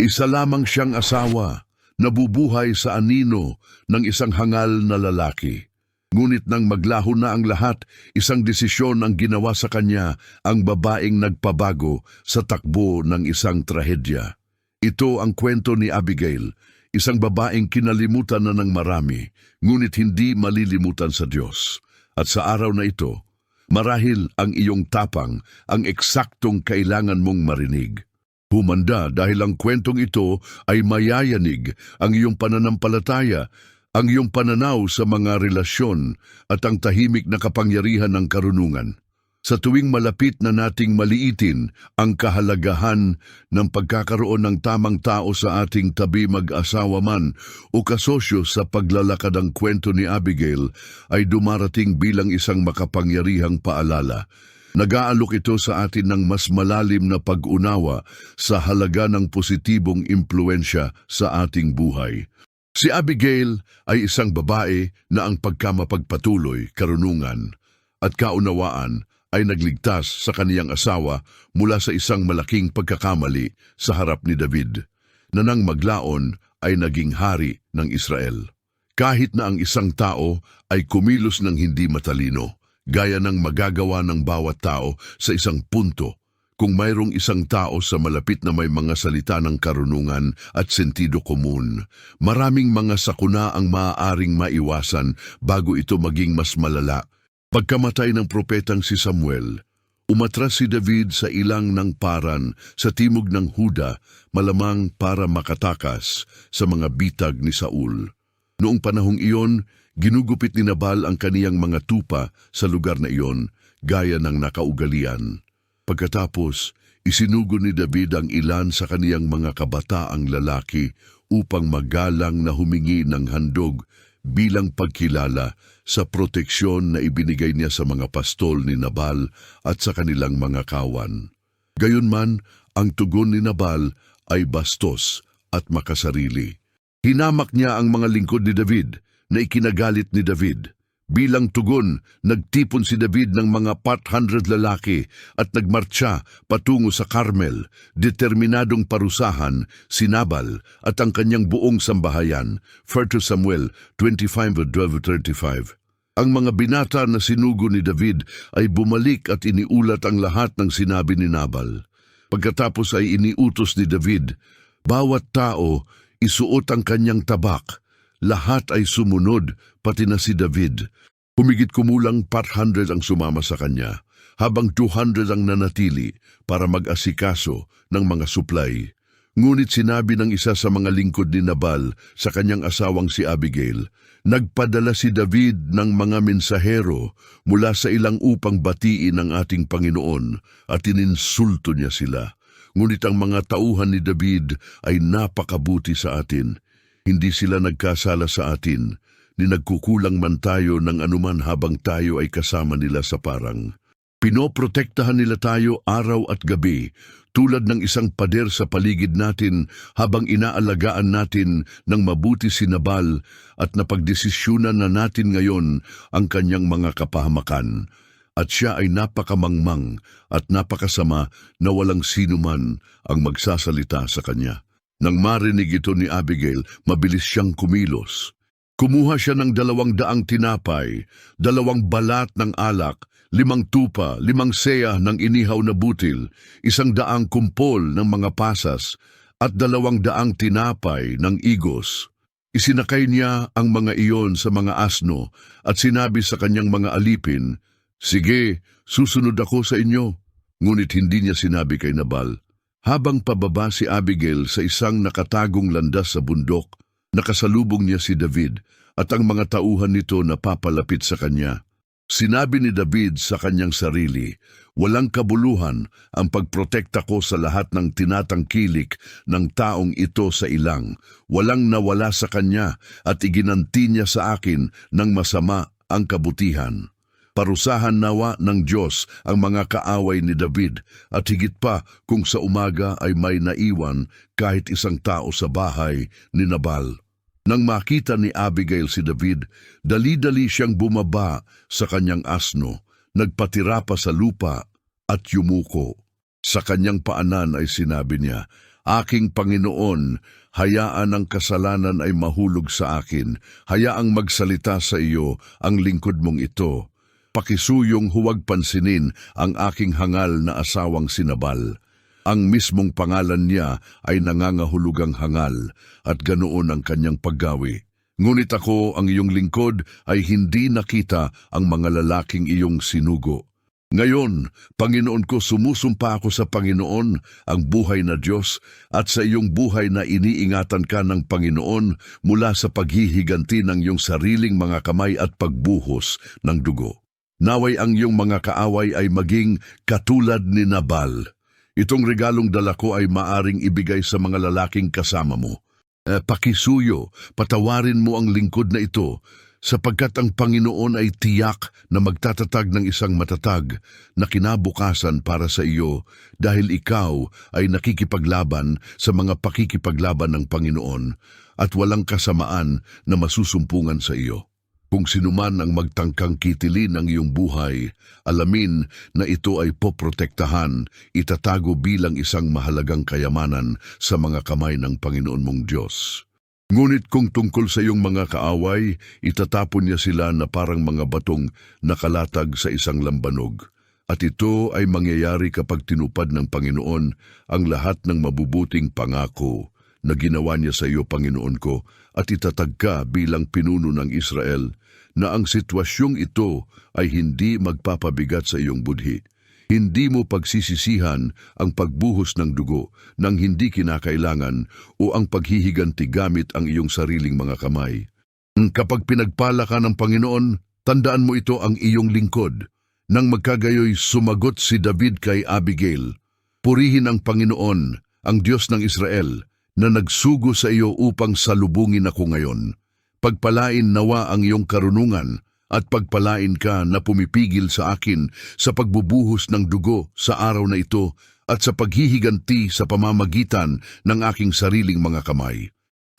Isa lamang siyang asawa, nabubuhay sa anino ng isang hangal na lalaki. Ngunit nang maglaho na ang lahat, isang desisyon ang ginawa sa kanya ang babaeng nagpabago sa takbo ng isang trahedya. Ito ang kwento ni Abigail, isang babaeng kinalimutan na ng marami, ngunit hindi malilimutan sa Diyos. At sa araw na ito, marahil ang iyong tapang ang eksaktong kailangan mong marinig. Humanda dahil ang kwentong ito ay mayayanig ang iyong pananampalataya, ang iyong pananaw sa mga relasyon at ang tahimik na kapangyarihan ng karunungan. Sa tuwing malapit na nating maliitin ang kahalagahan ng pagkakaroon ng tamang tao sa ating tabi mag-asawa man o kasosyo sa paglalakad ang kwento ni Abigail ay dumarating bilang isang makapangyarihang paalala. Nag-aalok ito sa atin ng mas malalim na pag-unawa sa halaga ng positibong impluensya sa ating buhay. Si Abigail ay isang babae na ang pagkamapagpatuloy, karunungan at kaunawaan ay nagligtas sa kaniyang asawa mula sa isang malaking pagkakamali sa harap ni David, na nang maglaon ay naging hari ng Israel. Kahit na ang isang tao ay kumilos ng hindi matalino, gaya ng magagawa ng bawat tao sa isang punto, kung mayroong isang tao sa malapit na may mga salita ng karunungan at sentido komun, maraming mga sakuna ang maaaring maiwasan bago ito maging mas malala Pagkamatay ng propetang si Samuel, umatras si David sa ilang ng paran sa timog ng Huda, malamang para makatakas sa mga bitag ni Saul. Noong panahong iyon, ginugupit ni Nabal ang kaniyang mga tupa sa lugar na iyon, gaya ng nakaugalian. Pagkatapos, isinugo ni David ang ilan sa kaniyang mga kabataang lalaki upang magalang na humingi ng handog bilang pagkilala sa proteksyon na ibinigay niya sa mga pastol ni Nabal at sa kanilang mga kawan. Gayunman, ang tugon ni Nabal ay bastos at makasarili. Hinamak niya ang mga lingkod ni David na ikinagalit ni David. Bilang tugon, nagtipon si David ng mga 400 lalaki at nagmartsya patungo sa Carmel, determinadong parusahan si Nabal at ang kanyang buong sambahayan. 1 Samuel 25:12-35. Ang mga binata na sinugo ni David ay bumalik at iniulat ang lahat ng sinabi ni Nabal. Pagkatapos ay iniutos ni David, bawat tao isuot ang kanyang tabak. Lahat ay sumunod, pati na si David. Humigit kumulang 400 ang sumama sa kanya, habang 200 ang nanatili para mag-asikaso ng mga supply. Ngunit sinabi ng isa sa mga lingkod ni Nabal sa kanyang asawang si Abigail, nagpadala si David ng mga mensahero mula sa ilang upang batiin ang ating Panginoon at ininsulto niya sila. Ngunit ang mga tauhan ni David ay napakabuti sa atin. Hindi sila nagkasala sa atin, ni nagkukulang man tayo ng anuman habang tayo ay kasama nila sa parang. Pinoprotektahan nila tayo araw at gabi, tulad ng isang pader sa paligid natin habang inaalagaan natin ng mabuti si Nabal at napagdesisyonan na natin ngayon ang kanyang mga kapahamakan. At siya ay napakamangmang at napakasama na walang sino man ang magsasalita sa kanya. Nang marinig ito ni Abigail, mabilis siyang kumilos. Kumuha siya ng dalawang daang tinapay, dalawang balat ng alak, limang tupa, limang seya ng inihaw na butil, isang daang kumpol ng mga pasas, at dalawang daang tinapay ng igos. Isinakay niya ang mga iyon sa mga asno at sinabi sa kanyang mga alipin, Sige, susunod ako sa inyo. Ngunit hindi niya sinabi kay Nabal, habang pababa si Abigail sa isang nakatagong landas sa bundok, nakasalubong niya si David at ang mga tauhan nito na papalapit sa kanya. Sinabi ni David sa kanyang sarili, Walang kabuluhan ang pagprotekta ko sa lahat ng tinatangkilik ng taong ito sa ilang. Walang nawala sa kanya at iginanti niya sa akin ng masama ang kabutihan. Parusahan nawa ng Diyos ang mga kaaway ni David at higit pa kung sa umaga ay may naiwan kahit isang tao sa bahay ni Nabal. Nang makita ni Abigail si David, dali-dali siyang bumaba sa kanyang asno, nagpatira pa sa lupa at yumuko. Sa kanyang paanan ay sinabi niya, Aking Panginoon, hayaan ang kasalanan ay mahulog sa akin. Hayaang magsalita sa iyo ang lingkod mong ito. Pakisuyong huwag pansinin ang aking hangal na asawang sinabal. Ang mismong pangalan niya ay nangangahulugang hangal at ganoon ang kanyang paggawi. Ngunit ako, ang iyong lingkod, ay hindi nakita ang mga lalaking iyong sinugo. Ngayon, Panginoon ko, sumusumpa ako sa Panginoon, ang buhay na Diyos, at sa iyong buhay na iniingatan ka ng Panginoon mula sa paghihiganti ng iyong sariling mga kamay at pagbuhos ng dugo. Naway ang iyong mga kaaway ay maging katulad ni Nabal. Itong regalong dala ko ay maaring ibigay sa mga lalaking kasama mo. Eh, pakisuyo, patawarin mo ang lingkod na ito, sapagkat ang Panginoon ay tiyak na magtatatag ng isang matatag na kinabukasan para sa iyo dahil ikaw ay nakikipaglaban sa mga pakikipaglaban ng Panginoon at walang kasamaan na masusumpungan sa iyo. Kung sinuman ang magtangkang kitilin ng iyong buhay, alamin na ito ay poprotektahan, itatago bilang isang mahalagang kayamanan sa mga kamay ng Panginoon mong Diyos. Ngunit kung tungkol sa iyong mga kaaway, itatapon niya sila na parang mga batong nakalatag sa isang lambanog. At ito ay mangyayari kapag tinupad ng Panginoon ang lahat ng mabubuting pangako na ginawa niya sa iyo, Panginoon ko, at itatag ka bilang pinuno ng Israel na ang sitwasyong ito ay hindi magpapabigat sa iyong budhi. Hindi mo pagsisisihan ang pagbuhos ng dugo nang hindi kinakailangan o ang paghihiganti gamit ang iyong sariling mga kamay. Kapag pinagpala ka ng Panginoon, tandaan mo ito ang iyong lingkod. Nang magkagayoy sumagot si David kay Abigail, Purihin ang Panginoon, ang Diyos ng Israel, na nagsugo sa iyo upang salubungin ako ngayon. Pagpalain nawa ang iyong karunungan at pagpalain ka na pumipigil sa akin sa pagbubuhos ng dugo sa araw na ito at sa paghihiganti sa pamamagitan ng aking sariling mga kamay.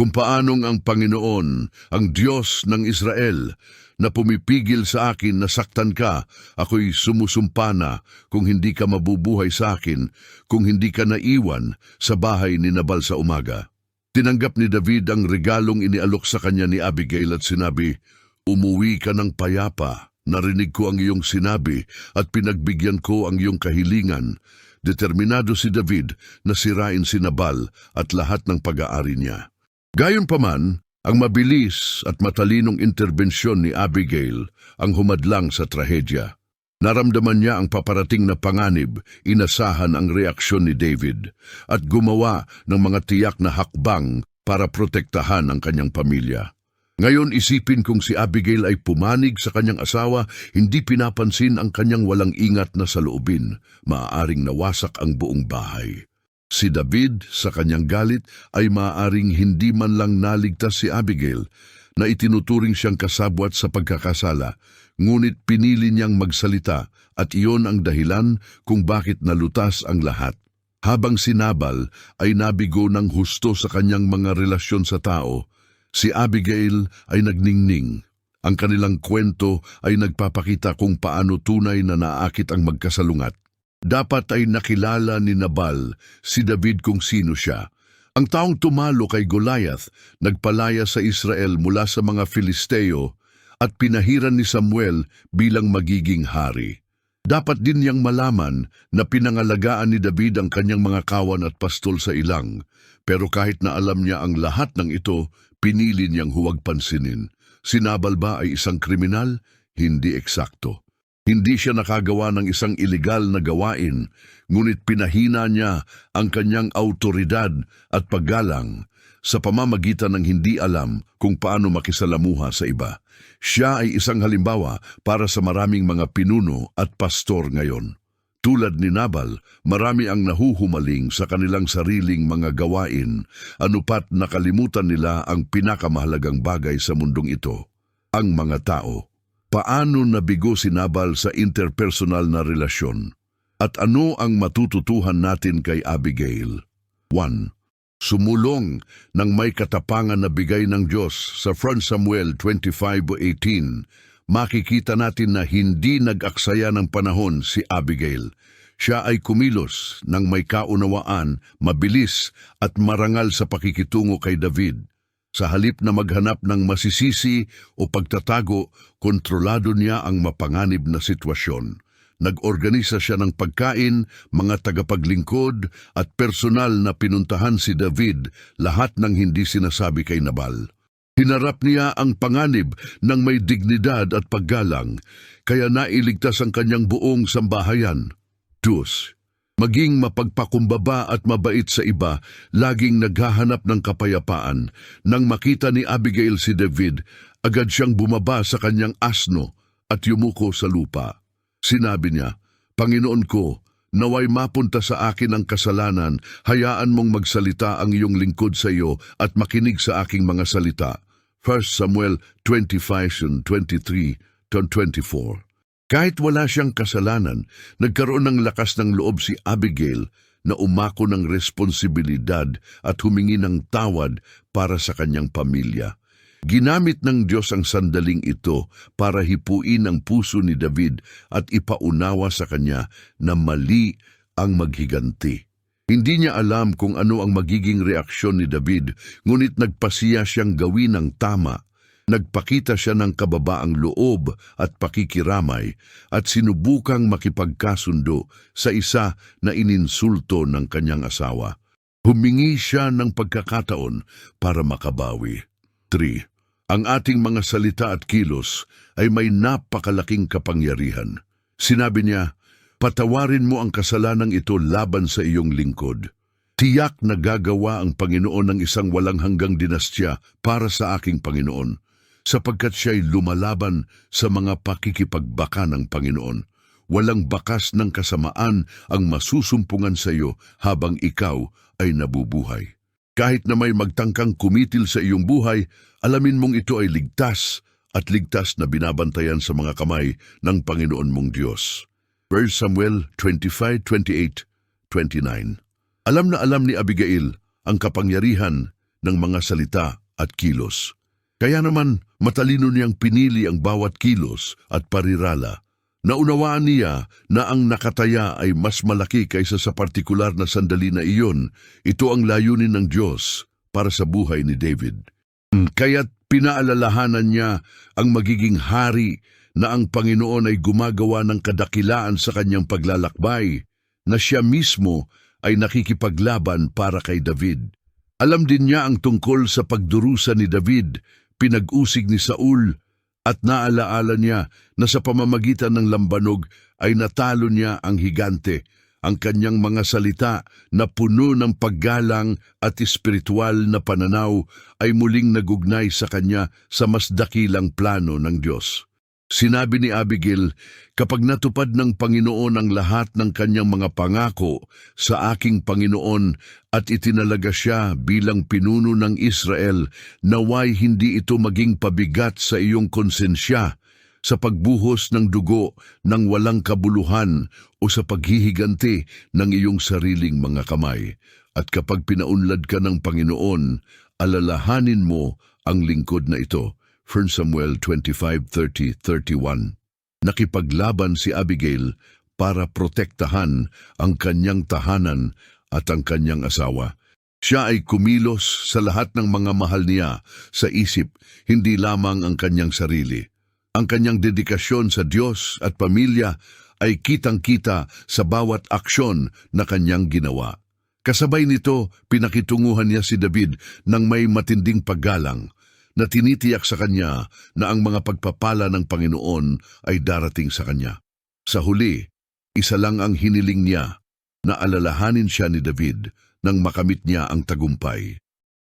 Kung paanong ang Panginoon, ang Diyos ng Israel, na pumipigil sa akin na saktan ka, ako'y sumusumpa na kung hindi ka mabubuhay sa akin, kung hindi ka naiwan sa bahay ni Nabal sa umaga. Tinanggap ni David ang regalong inialok sa kanya ni Abigail at sinabi, Umuwi ka ng payapa, narinig ko ang iyong sinabi at pinagbigyan ko ang iyong kahilingan. Determinado si David na sirain si Nabal at lahat ng pag-aari niya. Gayunpaman, ang mabilis at matalinong interbensyon ni Abigail ang humadlang sa trahedya. Naramdaman niya ang paparating na panganib, inasahan ang reaksyon ni David, at gumawa ng mga tiyak na hakbang para protektahan ang kanyang pamilya. Ngayon isipin kung si Abigail ay pumanig sa kanyang asawa, hindi pinapansin ang kanyang walang ingat na saloobin, maaaring nawasak ang buong bahay. Si David, sa kanyang galit, ay maaaring hindi man lang naligtas si Abigail na itinuturing siyang kasabwat sa pagkakasala, ngunit pinili niyang magsalita at iyon ang dahilan kung bakit nalutas ang lahat. Habang sinabal ay nabigo ng husto sa kanyang mga relasyon sa tao, si Abigail ay nagningning. Ang kanilang kwento ay nagpapakita kung paano tunay na naakit ang magkasalungat. Dapat ay nakilala ni Nabal si David kung sino siya. Ang taong tumalo kay Goliath nagpalaya sa Israel mula sa mga Filisteo at pinahiran ni Samuel bilang magiging hari. Dapat din niyang malaman na pinangalagaan ni David ang kanyang mga kawan at pastol sa ilang, pero kahit na alam niya ang lahat ng ito, pinili niyang huwag pansinin. Sinabal ba ay isang kriminal? Hindi eksakto. Hindi siya nakagawa ng isang ilegal na gawain, ngunit pinahina niya ang kanyang autoridad at paggalang sa pamamagitan ng hindi alam kung paano makisalamuha sa iba. Siya ay isang halimbawa para sa maraming mga pinuno at pastor ngayon. Tulad ni Nabal, marami ang nahuhumaling sa kanilang sariling mga gawain, anupat nakalimutan nila ang pinakamahalagang bagay sa mundong ito, ang mga tao. Paano nabigo si Nabal sa interpersonal na relasyon? At ano ang matututuhan natin kay Abigail? 1. Sumulong ng may katapangan na bigay ng Diyos sa 1 Samuel 25.18, makikita natin na hindi nag-aksaya ng panahon si Abigail. Siya ay kumilos ng may kaunawaan, mabilis at marangal sa pakikitungo kay David. Sa halip na maghanap ng masisisi o pagtatago, kontrolado niya ang mapanganib na sitwasyon. Nag-organisa siya ng pagkain, mga tagapaglingkod at personal na pinuntahan si David, lahat ng hindi sinasabi kay Nabal. Hinarap niya ang panganib ng may dignidad at paggalang, kaya nailigtas ang kanyang buong sambahayan. Diyos, maging mapagpakumbaba at mabait sa iba, laging naghahanap ng kapayapaan. Nang makita ni Abigail si David, agad siyang bumaba sa kanyang asno at yumuko sa lupa. Sinabi niya, Panginoon ko, naway mapunta sa akin ang kasalanan, hayaan mong magsalita ang iyong lingkod sa iyo at makinig sa aking mga salita. 1 Samuel 25 23 24 Kahit wala siyang kasalanan, nagkaroon ng lakas ng loob si Abigail na umako ng responsibilidad at humingi ng tawad para sa kanyang pamilya. Ginamit ng Diyos ang sandaling ito para hipuin ang puso ni David at ipaunawa sa kanya na mali ang maghiganti. Hindi niya alam kung ano ang magiging reaksyon ni David, ngunit nagpasiya siyang gawin ang tama. Nagpakita siya ng kababaang loob at pakikiramay at sinubukang makipagkasundo sa isa na ininsulto ng kanyang asawa. Humingi siya ng pagkakataon para makabawi. 3. Ang ating mga salita at kilos ay may napakalaking kapangyarihan. Sinabi niya, Patawarin mo ang kasalanang ito laban sa iyong lingkod. Tiyak na gagawa ang Panginoon ng isang walang hanggang dinastya para sa aking Panginoon, sapagkat siya'y lumalaban sa mga pakikipagbaka ng Panginoon. Walang bakas ng kasamaan ang masusumpungan sa iyo habang ikaw ay nabubuhay. Kahit na may magtangkang kumitil sa iyong buhay, alamin mong ito ay ligtas at ligtas na binabantayan sa mga kamay ng Panginoon mong Diyos. 1 Samuel 25:28, 29. Alam na alam ni Abigail ang kapangyarihan ng mga salita at kilos. Kaya naman matalino niyang pinili ang bawat kilos at parirala. Naunawaan niya na ang nakataya ay mas malaki kaysa sa partikular na sandali na iyon. Ito ang layunin ng Diyos para sa buhay ni David. Kaya't pinaalalahanan niya ang magiging hari na ang Panginoon ay gumagawa ng kadakilaan sa kanyang paglalakbay, na siya mismo ay nakikipaglaban para kay David. Alam din niya ang tungkol sa pagdurusa ni David, pinag-usig ni Saul, at naalaala niya na sa pamamagitan ng lambanog ay natalo niya ang higante, ang kanyang mga salita na puno ng paggalang at espiritual na pananaw ay muling nagugnay sa kanya sa mas dakilang plano ng Diyos. Sinabi ni Abigail, kapag natupad ng Panginoon ang lahat ng kanyang mga pangako sa aking Panginoon at itinalaga siya bilang pinuno ng Israel, naway hindi ito maging pabigat sa iyong konsensya sa pagbuhos ng dugo ng walang kabuluhan o sa paghihiganti ng iyong sariling mga kamay. At kapag pinaunlad ka ng Panginoon, alalahanin mo ang lingkod na ito. 1 Samuel 25:30-31. Nakipaglaban si Abigail para protektahan ang kanyang tahanan at ang kanyang asawa. Siya ay kumilos sa lahat ng mga mahal niya sa isip, hindi lamang ang kanyang sarili. Ang kanyang dedikasyon sa Diyos at pamilya ay kitang-kita sa bawat aksyon na kanyang ginawa. Kasabay nito, pinakitunguhan niya si David ng may matinding paggalang na tinitiyak sa kanya na ang mga pagpapala ng Panginoon ay darating sa kanya. Sa huli, isa lang ang hiniling niya na alalahanin siya ni David nang makamit niya ang tagumpay.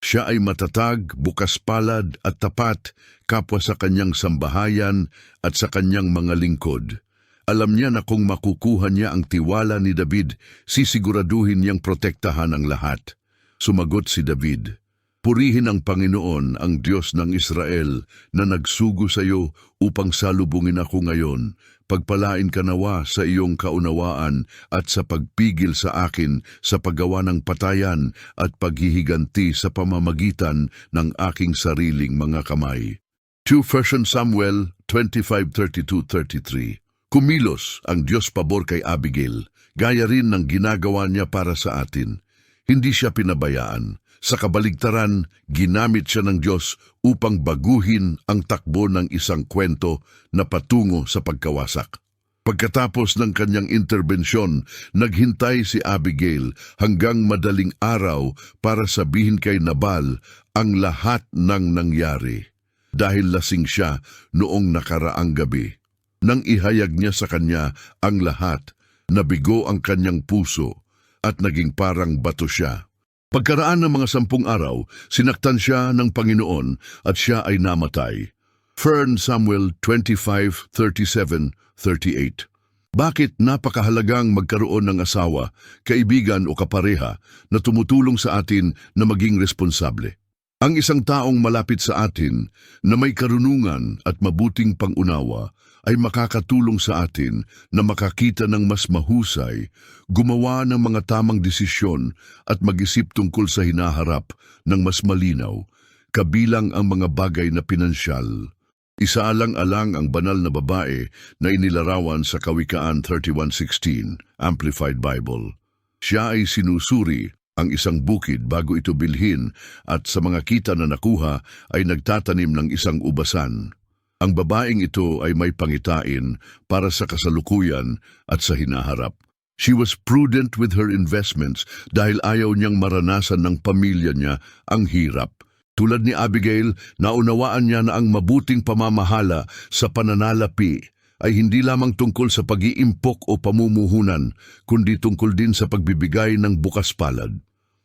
Siya ay matatag, bukas palad at tapat kapwa sa kanyang sambahayan at sa kanyang mga lingkod. Alam niya na kung makukuha niya ang tiwala ni David, sisiguraduhin niyang protektahan ang lahat. Sumagot si David, Purihin ang Panginoon, ang Diyos ng Israel, na nagsugo sa iyo upang salubungin ako ngayon. Pagpalain ka nawa sa iyong kaunawaan at sa pagpigil sa akin sa paggawa ng patayan at paghihiganti sa pamamagitan ng aking sariling mga kamay. 2 First Samuel 25.32-33 Kumilos ang Diyos pabor kay Abigail, gaya rin ng ginagawa niya para sa atin. Hindi siya pinabayaan. Sa kabaligtaran, ginamit siya ng Diyos upang baguhin ang takbo ng isang kwento na patungo sa pagkawasak. Pagkatapos ng kanyang interbensyon, naghintay si Abigail hanggang madaling araw para sabihin kay Nabal ang lahat ng nangyari. Dahil lasing siya noong nakaraang gabi. Nang ihayag niya sa kanya ang lahat, nabigo ang kanyang puso at naging parang bato siya. Pagkaraan ng mga sampung araw, sinaktan siya ng Panginoon at siya ay namatay. 1 Samuel 25:37-38. Bakit napakahalagang magkaroon ng asawa, kaibigan o kapareha na tumutulong sa atin na maging responsable? Ang isang taong malapit sa atin na may karunungan at mabuting pangunawa ay makakatulong sa atin na makakita ng mas mahusay, gumawa ng mga tamang desisyon at mag-isip tungkol sa hinaharap ng mas malinaw, kabilang ang mga bagay na pinansyal. Isaalang-alang ang banal na babae na inilarawan sa Kawikaan 31.16, Amplified Bible. Siya ay sinusuri ang isang bukid bago ito bilhin at sa mga kita na nakuha ay nagtatanim ng isang ubasan. Ang babaeng ito ay may pangitain para sa kasalukuyan at sa hinaharap. She was prudent with her investments dahil ayaw niyang maranasan ng pamilya niya ang hirap. Tulad ni Abigail, naunawaan niya na ang mabuting pamamahala sa pananalapi ay hindi lamang tungkol sa pag-iimpok o pamumuhunan, kundi tungkol din sa pagbibigay ng bukas palad.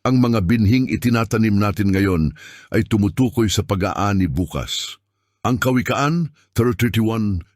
Ang mga binhing itinatanim natin ngayon ay tumutukoy sa pag-aani bukas. Ang Kawikaan 31:19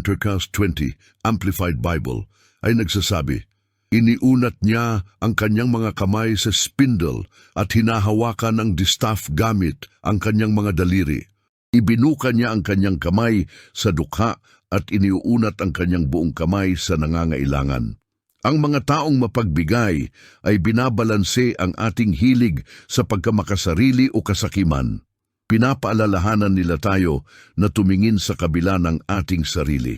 Tercas 20 Amplified Bible ay nagsasabi, Iniunat niya ang kanyang mga kamay sa spindle at hinahawakan ng distaff gamit ang kanyang mga daliri. Ibinuka niya ang kanyang kamay sa dukha at iniuunat ang kanyang buong kamay sa nangangailangan. Ang mga taong mapagbigay ay binabalanse ang ating hilig sa pagkamakasarili o kasakiman. Pinapaalalahanan nila tayo na tumingin sa kabila ng ating sarili.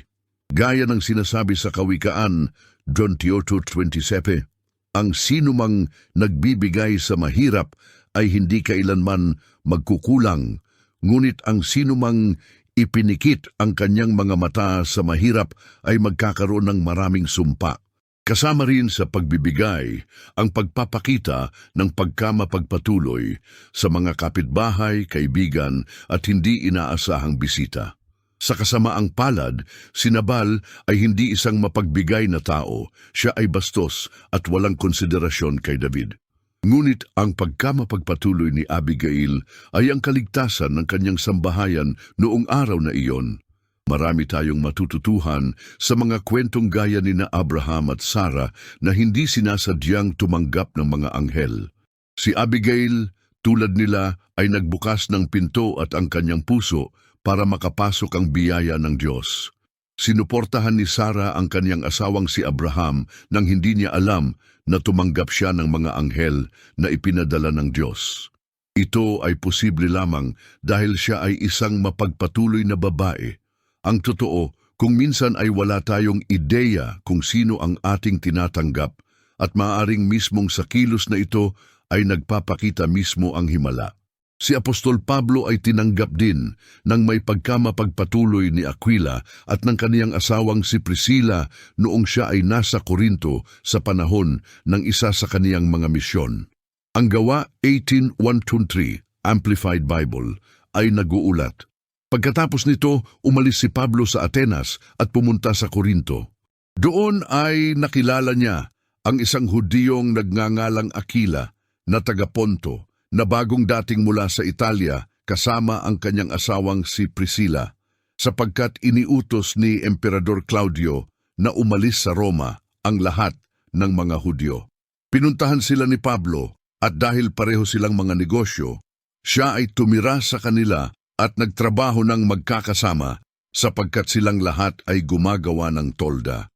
Gaya ng sinasabi sa Kawikaan, John 28.27, ang sinumang nagbibigay sa mahirap ay hindi kailanman magkukulang, ngunit ang sinumang ipinikit ang kanyang mga mata sa mahirap ay magkakaroon ng maraming sumpa. Kasama rin sa pagbibigay ang pagpapakita ng pagkamapagpatuloy sa mga kapitbahay, kaibigan at hindi inaasahang bisita. Sa kasamaang palad, si Nabal ay hindi isang mapagbigay na tao, siya ay bastos at walang konsiderasyon kay David. Ngunit ang pagkamapagpatuloy ni Abigail ay ang kaligtasan ng kanyang sambahayan noong araw na iyon. Marami tayong matututuhan sa mga kwentong gaya ni na Abraham at Sarah na hindi sinasadyang tumanggap ng mga anghel. Si Abigail, tulad nila, ay nagbukas ng pinto at ang kanyang puso para makapasok ang biyaya ng Diyos. Sinuportahan ni Sarah ang kanyang asawang si Abraham nang hindi niya alam na tumanggap siya ng mga anghel na ipinadala ng Diyos. Ito ay posible lamang dahil siya ay isang mapagpatuloy na babae. Ang totoo, kung minsan ay wala tayong ideya kung sino ang ating tinatanggap at maaring mismong sa kilos na ito ay nagpapakita mismo ang himala. Si Apostol Pablo ay tinanggap din ng may pagkamapagpatuloy ni Aquila at ng kaniyang asawang si Priscilla noong siya ay nasa Korinto sa panahon ng isa sa kaniyang mga misyon. Ang gawa 18.123, Amplified Bible, ay naguulat. Pagkatapos nito, umalis si Pablo sa Atenas at pumunta sa Korinto. Doon ay nakilala niya ang isang Hudiyong nagngangalang Aquila na taga Ponto na bagong dating mula sa Italia kasama ang kanyang asawang si Priscilla sapagkat iniutos ni Emperador Claudio na umalis sa Roma ang lahat ng mga Hudyo. Pinuntahan sila ni Pablo at dahil pareho silang mga negosyo, siya ay tumira sa kanila at nagtrabaho ng magkakasama sapagkat silang lahat ay gumagawa ng tolda.